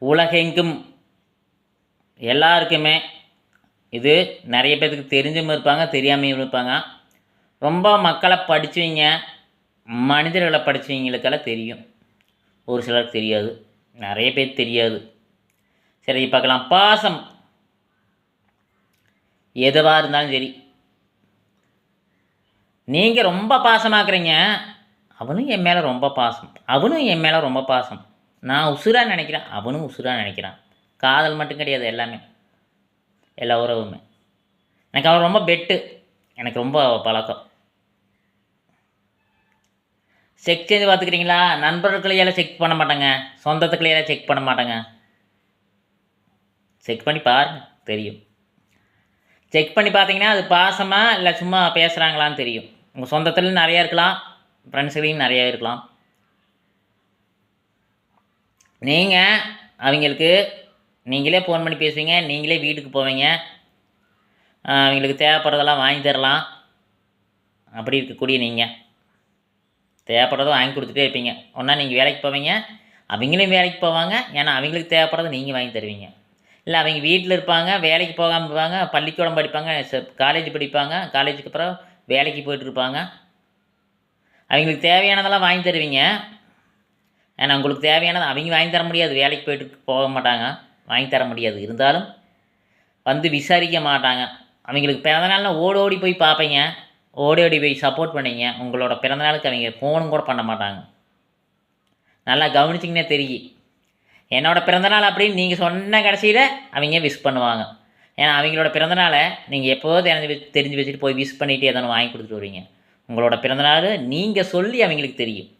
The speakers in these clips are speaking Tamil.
உலகெங்கும் எல்லாருக்குமே இது நிறைய பேர்த்துக்கு தெரிஞ்சும் இருப்பாங்க தெரியாமையும் இருப்பாங்க. ரொம்ப மக்களை படித்தவங்க மனிதர்களை படித்தவங்களுக்கெல்லாம் தெரியும். ஒரு சிலருக்கு தெரியாது நிறைய பேர் தெரியாது. சரி பார்க்கலாம். பாசம் எதுவாக இருந்தாலும் சரி. நீங்கள் ரொம்ப பாசமாக்குறீங்க அவனும் என் மேலே ரொம்ப பாசம். அவனும் என் மேலே ரொம்ப பாசம். நான் உசுராக நினைக்கிறேன். அவனும் உசுராக நினைக்கிறான். காதல் மட்டும் கிடையாது எல்லாமே. எல்லா உறவுமே. எனக்கு அவன் ரொம்ப பெட்டு எனக்கு ரொம்ப பழக்கம். செக் செஞ்சு பார்த்துக்கிறீங்களா? நண்பர்களையெல்லாம் செக் பண்ண மாட்டாங்க. சொந்தத்துக்களையெல்லாம் செக் பண்ண மாட்டாங்க. செக் பண்ணி பாருங்க தெரியும். செக் பண்ணி பார்த்தீங்கன்னா அது பாசமாக இல்லை சும்மா பேசுகிறாங்களான்னு தெரியும். உங்கள் சொந்தத்துலேயும் நிறையா இருக்கலாம். ஃப்ரெண்ட்ஸ்லேயும் நிறையா இருக்கலாம். நீங்கள் அவங்களுக்கு நீங்களே ஃபோன் பண்ணி பேசுவீங்க நீங்களே வீட்டுக்கு போவீங்க. அவங்களுக்கு தேவைப்படுறதெல்லாம் வாங்கி தரலாம். அப்படி இருக்கக்கூடிய நீங்கள் தேவைப்படுறதை வாங்கி கொடுத்துட்டே இருப்பீங்க. ஒன்றா நீங்கள் வேலைக்கு போவீங்க அவங்களும் வேலைக்கு போவாங்க. ஏன்னா அவங்களுக்கு தேவைப்படுறதை நீங்கள் வாங்கி தருவீங்க. இல்லை அவங்க வீட்டில் இருப்பாங்க வேலைக்கு போகாமல் இருப்பாங்க பள்ளிக்கூடம் படிப்பாங்க காலேஜ் படிப்பாங்க காலேஜுக்கு அப்புறம் வேலைக்கு போயிட்டு இருப்பாங்க. அவங்களுக்கு தேவையானதெல்லாம் வாங்கி தருவீங்க. ஏன்னா உங்களுக்கு தேவையானது அவங்க வாங்கி தர முடியாது. வேலைக்கு போயிட்டு போக மாட்டாங்க. வாங்கி தர முடியாது. இருந்தாலும் வந்து விசாரிக்க மாட்டாங்க. அவங்களுக்கு பிறந்தநாள்னா ஓடி ஓடி போய் பார்ப்பீங்க. ஓடி ஓடி போய் சப்போர்ட் பண்ணீங்க உங்களோட பிறந்தநாளுக்கு அவங்க ஃபோனும் கூட பண்ண மாட்டாங்க. நல்லா கவனிச்சிங்கன்னா தெரியும் என்னோட பிறந்தநாள் அப்படின்னு நீங்கள் சொன்ன கடைசியில் அவங்க விஷ் பண்ணுவாங்க. ஏன்னா அவங்களோட பிறந்தநாளை நீங்கள் எப்போதோ தெரிஞ்சு தெரிஞ்சு வச்சுட்டு போய் விஷ் பண்ணிவிட்டு எதனா வாங்கி கொடுத்துட்டு வருவீங்க. உங்களோட பிறந்தநாள் நீங்கள் சொல்லி அவங்களுக்கு தெரியும்.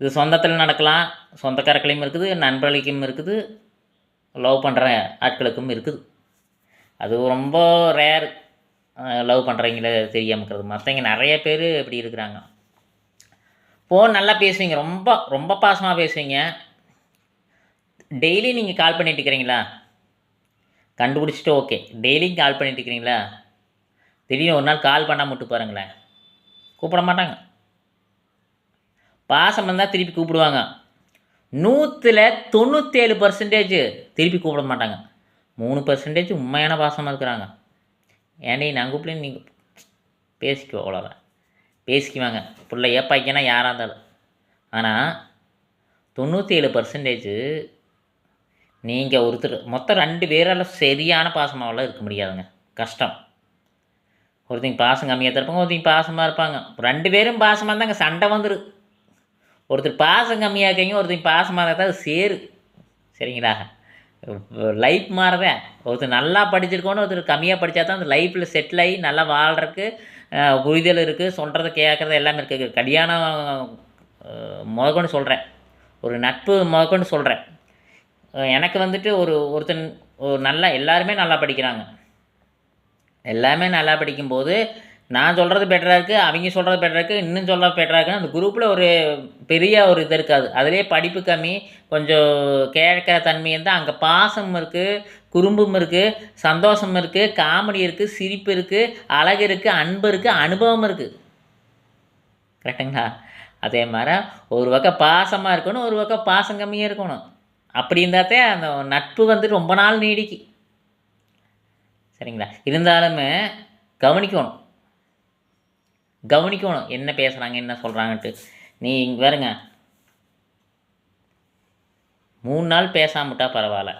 இது சொந்தத்தில் நடக்கலாம். சொந்தக்காரர்களையும் இருக்குது நண்பர்களுக்கும் இருக்குது. லவ் பண்ணுற ஆட்களுக்கும் இருக்குது. அது ரொம்ப ரேர் லவ் பண்ணுறவங்கள தெரியாமல் இருக்கிறது மற்றவங்க நிறைய பேர் இப்படி இருக்கிறாங்க. ஃபோன் நல்லா பேசுவீங்க. ரொம்ப ரொம்ப பாசமாக பேசுவீங்க. டெய்லி நீங்கள் கால் பண்ணிட்டு இருக்கிறீங்களா? கண்டுபிடிச்சிட்டு ஓகே டெய்லியும் கால் பண்ணிட்டு இருக்கிறீங்களா? திடீர்னு ஒரு நாள் கால் பண்ணால் மட்டும் பாருங்களேன். கூப்பிட மாட்டாங்க. பாசம் இருந்தால் திருப்பி கூப்பிடுவாங்க. நூற்றில் தொண்ணூற்றேழு பர்சன்டேஜ் திருப்பி கூப்பிட மாட்டாங்க. மூணு பர்சன்டேஜ் உண்மையான பாசமாக இருக்கிறாங்க. ஏன்டி நான் கூப்பிடல நீங்கள் பேசிக்குவோம் அவ்வளோதான் பேசிக்குவாங்க. பிள்ளை ஏப்பாய்க்கனா யாராக இருந்தாலும். ஆனால் தொண்ணூற்றி ஏழு பர்சன்டேஜ் நீங்கள் ஒருத்தர் மொத்தம் ரெண்டு பேரால் சரியான பாசமாவெல்லாம் இருக்க முடியாதுங்க. கஷ்டம். ஒருத்தங்க பாசம் கம்மியாக தான் இருப்பாங்க ஒருத்தங்க பாசமாக இருப்பாங்க. ரெண்டு பேரும் பாசமாக இருந்தாங்க சண்டை வந்துடும் ஒருத்தர் பாசம் கம்மியாக இருக்கீங்க ஒருத்தங்க பாசமாக இருந்தால் அது சேரு. சரிங்களா? லைஃப் மாறுதேன் ஒருத்தர் நல்லா படிச்சிருக்கோன்னு ஒருத்தர் கம்மியாக படித்தா தான் அந்த லைஃப்பில் செட்டில் ஆகி நல்லா வாழ்கிறதுக்கு புரிதல் இருக்குது சொல்கிறத கேட்குறது எல்லாமே இருக்குது கல்யாணம் முதக்கொண்டு சொல்கிறேன் ஒரு நட்பு முதக்கொண்டு சொல்கிறேன் எனக்கு வந்துட்டு ஒரு ஒருத்தன் ஒரு நல்லா எல்லாருமே நல்லா படிக்கிறாங்க. எல்லாமே நல்லா படிக்கும்போது நான் சொல்கிறது பெட்டராக இருக்குது அவங்க சொல்கிறது பெட்டராக இருக்குது இன்னும் சொல்கிறது பெட்டராக இருக்குன்னு அந்த குரூப்பில் ஒரு பெரிய ஒரு இது இருக்காது. அதிலே படிப்பு கம்மி கொஞ்சம் கேட்கிற தன்மை இருந்தால் அங்கே பாசம் இருக்குது குறும்பும் இருக்குது சந்தோஷம் இருக்குது காமெடி இருக்குது சிரிப்பு இருக்குது அழகு இருக்குது அன்பு இருக்குது அனுபவம் இருக்குது கரெக்டுங்களா அதே மாதிரி ஒரு பக்கம் பாசமாக இருக்கணும் ஒரு பக்கம் பாசம் கம்மியாக இருக்கணும். அப்படி இருந்தாத்தே அந்த நட்பு வந்து ரொம்ப நாள் நீடிக்கு சரிங்களா? இருந்தாலுமே கவனிக்கணும். கவனிக்கணும். என்ன பேசுகிறாங்க என்ன சொல்கிறாங்கன்ட்டு நீ இங்கே வருங்க மூணு நாள் பேசாமட்டா பரவாயில்ல.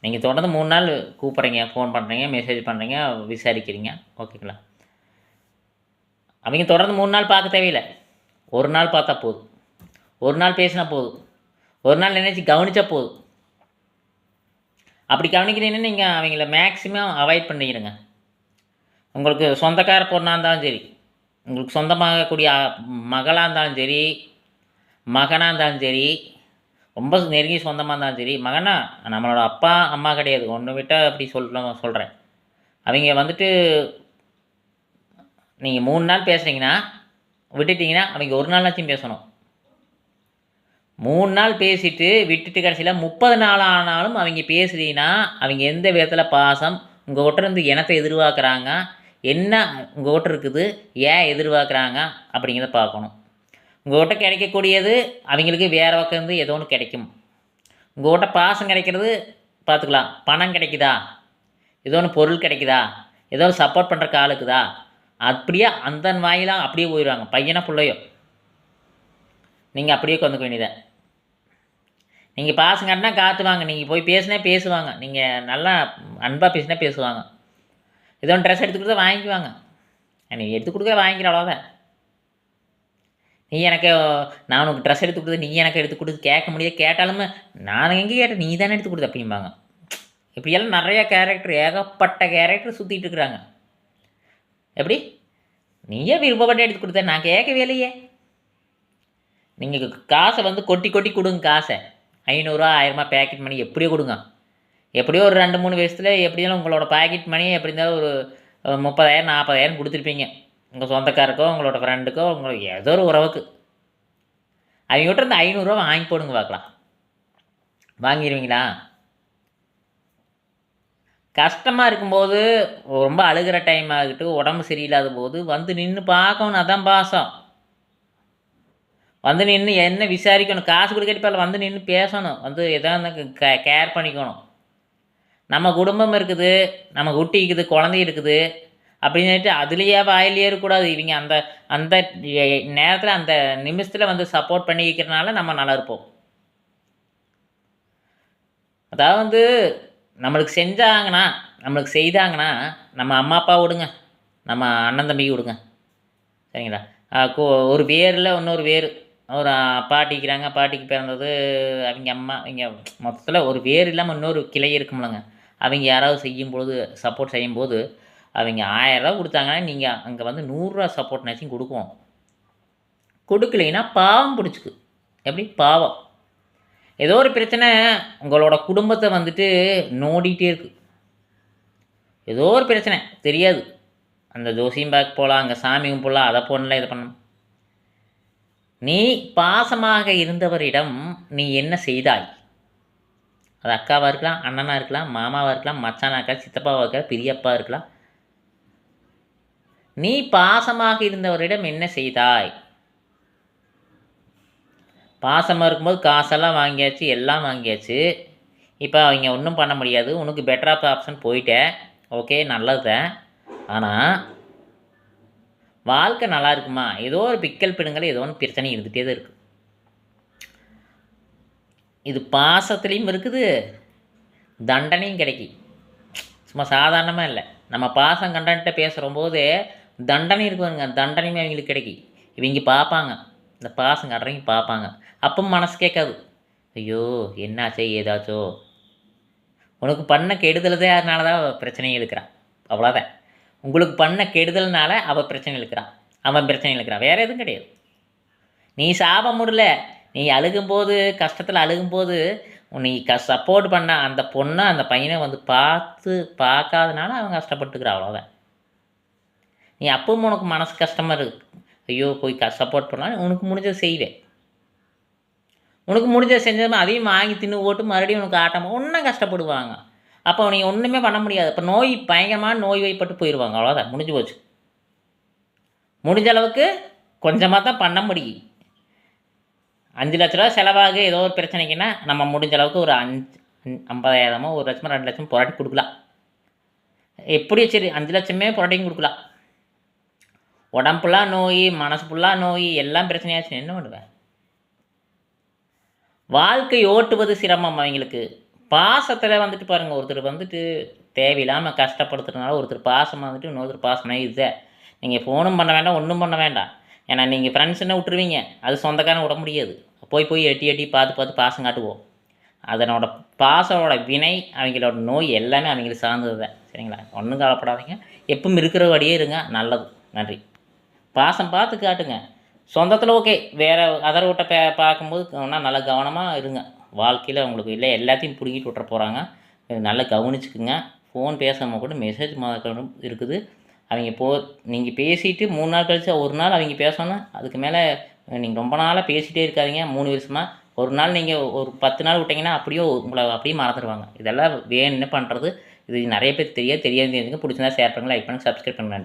நீங்கள் தொடர்ந்து மூணு நாள் கூப்பிட்றீங்க ஃபோன் பண்ணுறீங்க மெசேஜ் பண்ணுறீங்க விசாரிக்கிறீங்க. ஓகேங்களா அவங்க தொடர்ந்து மூணு நாள் பார்க்க தேவையில்லை. ஒரு நாள் பார்த்தா போதும். ஒரு நாள் பேசினா போதும். ஒரு நாள் நினச்சி கவனித்தா போதும். அப்படி கவனிக்கிறீங்கன்னா நீங்கள் அவங்கள மேக்ஸிமம் அவாய்ட் பண்ணிடுங்க உங்களுக்கு சொந்தக்கார பொண்ணாக இருந்தாலும் சரி உங்களுக்கு சொந்தமாகக்கூடிய மகளாக இருந்தாலும் சரி மகனாக இருந்தாலும் சரி ரொம்ப நெருங்கி சொந்தமாக இருந்தாலும் சரி மகனா நம்மளோட அப்பா அம்மா கிடையாது. ஒன்று விட்டால் அப்படி சொல்ல சொல்கிறேன் அவங்க வந்துட்டு நீங்கள் மூணு நாள் பேசுகிறீங்கன்னா விட்டுட்டிங்கன்னா அவங்க ஒரு நாளாச்சும் பேசணும். மூணு நாள் பேசிட்டு விட்டுட்டு கடைசியில் முப்பது நாள் ஆனாலும் அவங்க பேசுகிறீங்கன்னா அவங்க எந்த விதத்தில் பாசம் உங்கள் கிட்டேருந்து இனத்தை எதிர்பார்க்குறாங்க என்ன உங்கள் கிட்ட இருக்குது ஏன் எதிர்பார்க்குறாங்க அப்படிங்கிறத பார்க்கணும். உங்கள் கிட்ட கிடைக்கக்கூடியது அவங்களுக்கு வேறு பக்கம் இருந்து ஏதோ ஒன்று கிடைக்கும். உங்கள்கிட்ட பாசம் கிடைக்கிறது பார்த்துக்கலாம் பணம் கிடைக்குதா? ஏதோ ஒன்று பொருள் கிடைக்குதா? ஏதோ ஒரு சப்போர்ட் பண்ணுற காலுக்குதா அப்படியே அந்த வாயிலாம் அப்படியே போயிடுவாங்க பையனா பிள்ளையோ. நீங்கள் அப்படியே கொண்டுக்க வேண்டியதை நீங்கள் பாசம் காட்டினா காத்துவாங்க நீங்கள் போய் பேசினா பேசுவாங்க நீங்கள் நல்லா அன்பாக பேசினா பேசுவாங்க. ஏதோ ஒன்று ட்ரெஸ் எடுத்து கொடுத்தா வாங்கிக்குவாங்க. நீ எடுத்து கொடுக்குற வாங்கிக்கிற அவ்வளோதான் நீ எனக்கு நான் உனக்கு ட்ரெஸ் எடுத்து கொடுத்து நீ எனக்கு எடுத்து கொடுத்து கேட்க முடியாது. கேட்டாலுமே நான் எங்கே கேட்டேன் நீ தானே எடுத்து கொடுத்த அப்படிம்பாங்க. இப்படியெல்லாம் நிறையா கேரக்டர் ஏகப்பட்ட கேரக்டர் சுற்றிட்டு இருக்கிறாங்க. எப்படி? நீயே விருப்பப்பட்டு எடுத்து கொடுத்த நான் கேட்கவே இல்லையே. நீங்கள் காசை வந்து கொட்டி கொட்டி கொடுங்க காசை. ஐநூறுரூவா ஆயிரமா பேக்கெட் மணி எப்படியோ கொடுங்க. எப்படியோ ஒரு ரெண்டு மூணு வயசுல எப்படியாலும் உங்களோட பாக்கெட் மணி எப்படி இருந்தாலும் ஒரு முப்பதாயிரம் நாற்பதாயிரம் கொடுத்துருப்பீங்க. உங்கள் சொந்தக்காருக்கோ உங்களோட ஃப்ரெண்டுக்கோ உங்களுக்கு ஏதோ ஒரு உறவுக்கு. அவங்ககிட்ட இருந்து ஐநூறுரூவா வாங்கி போடுங்க பார்க்கலாம். வாங்கிடுவீங்களா கஷ்டமாக இருக்கும்போது ரொம்ப அழுகிற டைம் ஆகட்டும் உடம்பு சரியில்லாத போது வந்து நின்று பார்க்கணும் அதான் பாசம். வந்து நின்று என்ன விசாரிக்கணும் காசு கொடுக்கறப்ப வந்து நின்று பேசணும். வந்து எதாவது கேர் பண்ணிக்கணும். நம்ம குடும்பம் இருக்குது நம்ம குட்டி இருக்குது குழந்தை இருக்குது அப்படின்னு சொல்லிட்டு அதுலேயே வாயிலேயே இருக்கக்கூடாது. இவங்க அந்த அந்த நேரத்தில் அந்த நிமிஷத்தில் வந்து சப்போர்ட் பண்ணிக்கிறனால நம்ம நல்லா இருப்போம். அதாவது வந்து நம்மளுக்கு செஞ்சாங்கன்னா நம்மளுக்கு செய்தாங்கன்னா நம்ம அம்மா அப்பா விடுங்க. நம்ம அண்ணன் தம்பிக்கு விடுங்க. சரிங்களா? ஒரு வேரில் இன்னொரு வேர் ஒரு பாட்டிக்கிறாங்க பாட்டிக்கு பிறந்தது அவங்க அம்மா இங்கே மொத்தத்தில் ஒரு வேர் இல்லாமல் இன்னொரு கிளை இருக்கும்லங்க. அவங்க யாராவது செய்யும்பொழுது சப்போர்ட் செய்யும்போது அவங்க ஆயிரரூவா கொடுத்தாங்கன்னா நீங்கள் அங்கே வந்து நூறுரூவா சப்போர்ட்னாச்சும் கொடுக்கும். கொடுக்கலைன்னா பாவம் பிடிச்சிக்கு எப்படி? பாவம். ஏதோ ஒரு பிரச்சனை உங்களோட குடும்பத்தை வந்துட்டு நோடிகிட்டே இருக்கு. ஏதோ ஒரு பிரச்சனை தெரியாது. அந்த ஜோசியம் பார்க்க போகலாம் அங்கே சாமி போகலாம் அதை போடலாம் இதை பண்ணணும். நீ பாசமாக இருந்தவரிடம் நீ என்ன செய்தாய்? அது அக்காவாக இருக்கலாம் அண்ணனாக இருக்கலாம் மாமாவாக இருக்கலாம் மச்சானாக இருக்கலாம் சித்தப்பாவாக இருக்கலாம் பெரியப்பா இருக்கலாம். நீ பாசமாக இருந்தவரிடம் என்ன செய்தாய்? பாசமாக இருக்கும்போது காசெல்லாம் வாங்கியாச்சு எல்லாம் வாங்கியாச்சு. இப்போ அவங்க ஒன்றும் பண்ண முடியாது. உனக்கு பெட்டர் ஆஃப் ஆப்ஷன் போயிட்டேன் ஓகே நல்லது. தான் ஆனால் வாழ்க்கை நல்லா இருக்குமா? ஏதோ ஒரு பிக்கல் பிடுங்கல் ஏதோ ஒன்று பிரச்சனை இருந்துகிட்டே தான் இருக்குது இது பாசத்துலேயும் இருக்குது தண்டனையும் கிடைக்கி. சும்மா சாதாரணமாக இல்லை. நம்ம பாசம் கண்டன்ட்ட பேசுகிற போது தண்டனை இருக்குதுங்க. தண்டனையுமே அவங்களுக்கு கிடைக்கி. இவங்க பார்ப்பாங்க இந்த பாசம் கட்டுறவங்க பார்ப்பாங்க அப்போ மனசு கேட்காது ஐயோ என்னாச்சோ ஏதாச்சோ. உனக்கு பண்ண கெடுதலதே அதனால தான் அவள் பிரச்சனையை இழுக்கிறான். அவ்வளோதான் உங்களுக்கு பண்ண கெடுதல்னால அவள் பிரச்சனை இழுக்கிறான். அவன் பிரச்சனை இழுக்கிறான். வேறு எதுவும் கிடையாது. நீ சாப முடியல நீ அழுகும்போது கஷ்டத்தில் அழுகும்போது நீ க சப்போர்ட் பண்ண அந்த பொண்ணை அந்த பையனை வந்து பார்த்து பார்க்காதனால அவன் கஷ்டப்பட்டுக்கிறா அவ்வளோதான் நீ அப்பவும் உனக்கு மனசு கஷ்டமாக இருக்கு. ஐயோ போய் க சப்போர்ட் பண்ணலாம் உனக்கு முடிஞ்சதை செய்வேன். உனக்கு முடிஞ்சதை செஞ்சதுமே அதையும் வாங்கி தின்னு போட்டு மறுபடியும் உனக்கு ஆட்டமாக ஒன்றும் கஷ்டப்படுவாங்க. அப்போ நீ ஒன்றுமே பண்ண முடியாது. இப்போ நோய் பயங்கரமான நோய் வைப்பட்டு போயிடுவாங்க அவ்வளோதான் முடிஞ்சு போச்சு. முடிஞ்ச அளவுக்கு கொஞ்சமாக தான் பண்ண முடியும். அஞ்சு லட்ச ரூபா செலவாக ஏதோ ஒரு பிரச்சனைக்குன்னா நம்ம முடிஞ்ச அளவுக்கு ஒரு அஞ்சு ஐம்பதாயிரமோ ஒரு லட்சமோ ரெண்டு லட்சமோ புரட்டி கொடுக்கலாம். எப்படி சரி அஞ்சு லட்சமே புரட்டியும் கொடுக்கலாம். உடம்பு ஃபுல்லாக நோய் மனசு ஃபுல்லாக நோய் எல்லாம் பிரச்சனையாச்சு என்ன பண்ணுவேன் வாழ்க்கை ஓட்டுவது சிரமம் அவங்களுக்கு. பாசத்தில் வந்துட்டு பாருங்கள் ஒருத்தர் வந்துட்டு தேவையில்லாமல் கஷ்டப்படுத்துறதுனால ஒருத்தர் பாசம் வந்துட்டு இன்னொருத்தர் பாசமே இதுதான் நீங்கள் ஃபோனும் பண்ண வேண்டாம் ஒன்றும் பண்ண வேண்டாம். ஏன்னா நீங்கள் ஃப்ரெண்ட்ஸ்ன்னு விட்டுருவீங்க. அது சொந்தக்காரன் விட முடியாது. போய் போய் எட்டி எட்டி பார்த்து பார்த்து பாசம் காட்டுவோம். அதனோட பாசனோட வினை அவங்களோட நோய் எல்லாமே அவங்களுக்கு சார்ந்தது தான் சரிங்களா? ஒன்றும் கவலைப்படாதீங்க. எப்பவும் இருக்கிற வழியே இருங்க. நல்லது. நன்றி. பாசம் பார்த்து காட்டுங்க. சொந்தத்தில் ஓகே. வேறு அதர் விட்ட பே பார்க்கும்போது இன்னும் நல்லா கவனமாக இருங்க. வாழ்க்கையில் உங்களுக்கு இல்லை எல்லாத்தையும் பிடுங்கிட்டு விட்டுற போகிறாங்க நல்லா கவனிச்சுக்குங்க. ஃபோன் பேசாமல் கூட மெசேஜ் முதற்கொண்டு இருக்குது. அவங்க போ நீங்கள் பேசிட்டு மூணு நாள் கழிச்சு ஒரு நாள் அவங்க பேசணும். அதுக்கு மேலே நீங்கள் ரொம்ப நாளாக பேசிகிட்டே இருக்காதீங்க. மூணு வருஷமாக ஒரு நாள் நீங்கள் ஒரு பத்து நாள் விட்டிங்கன்னா அப்படியே உங்களை அப்படியே மறந்துடுவாங்க இதெல்லாம் வேணும்னு பண்ணுறது இது நிறைய பேர் தெரியாது தெரியாது தெரிஞ்சுங்க பிடிச்சிருந்தா ஷேர் பண்ணுங்க லைக் பண்ணுங்கள் சப்ஸ்கிரைப் பண்ணுங்கள்